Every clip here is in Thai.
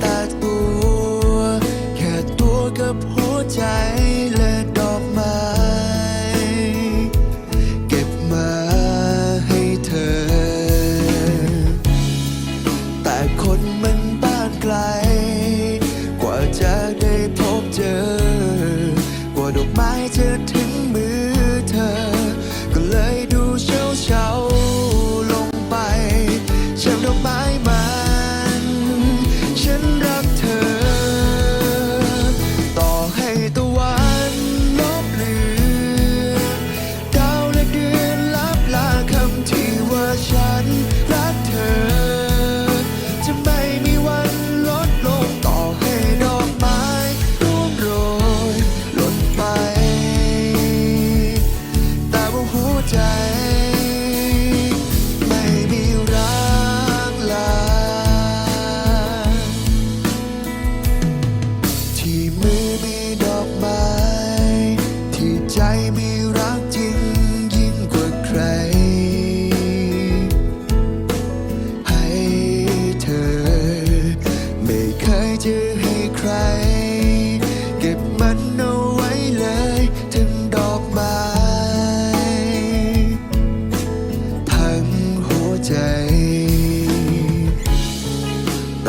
แตกตัค่ตัวกับหัวใจและดอกไม้ เก็บมาให้เธอ แต่คนมันบ้านไกล กว่าจะได้พบเจอ กว่าดอกไม้จะ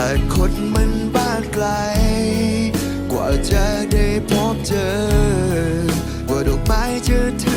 แต่คตมันบ้านไกล กว่าจะได้พบเจอว่าดอกไม้จะถึง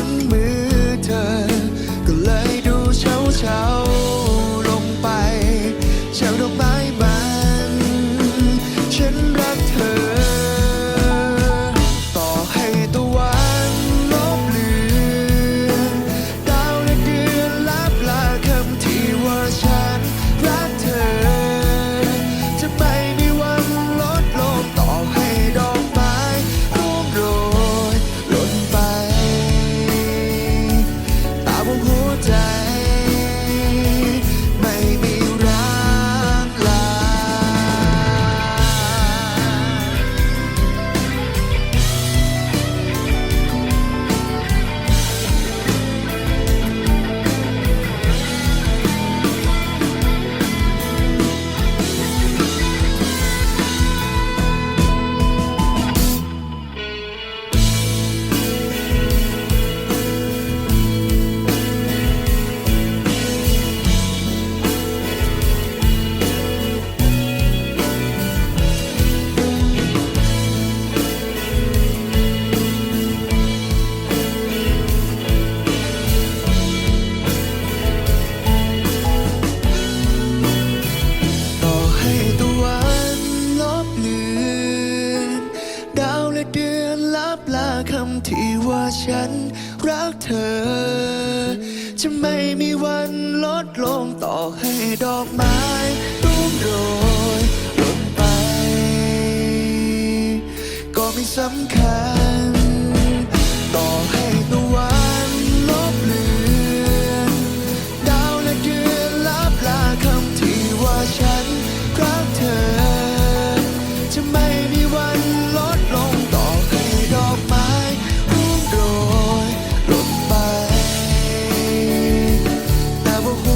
บลาคำที่ว่าฉันรักเธอ จะไม่มีวันลดลงต่อให้ดอกไม้ร่วงโรยลงไป ก็ไม่สำคัญ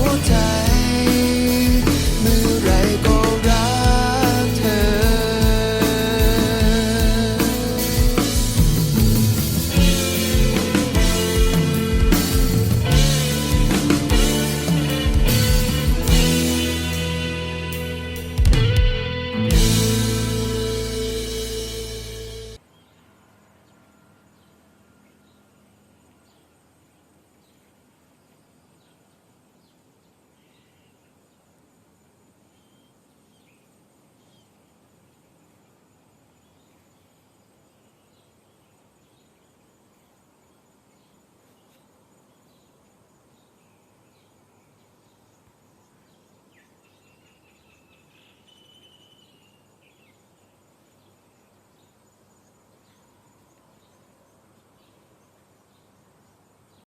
time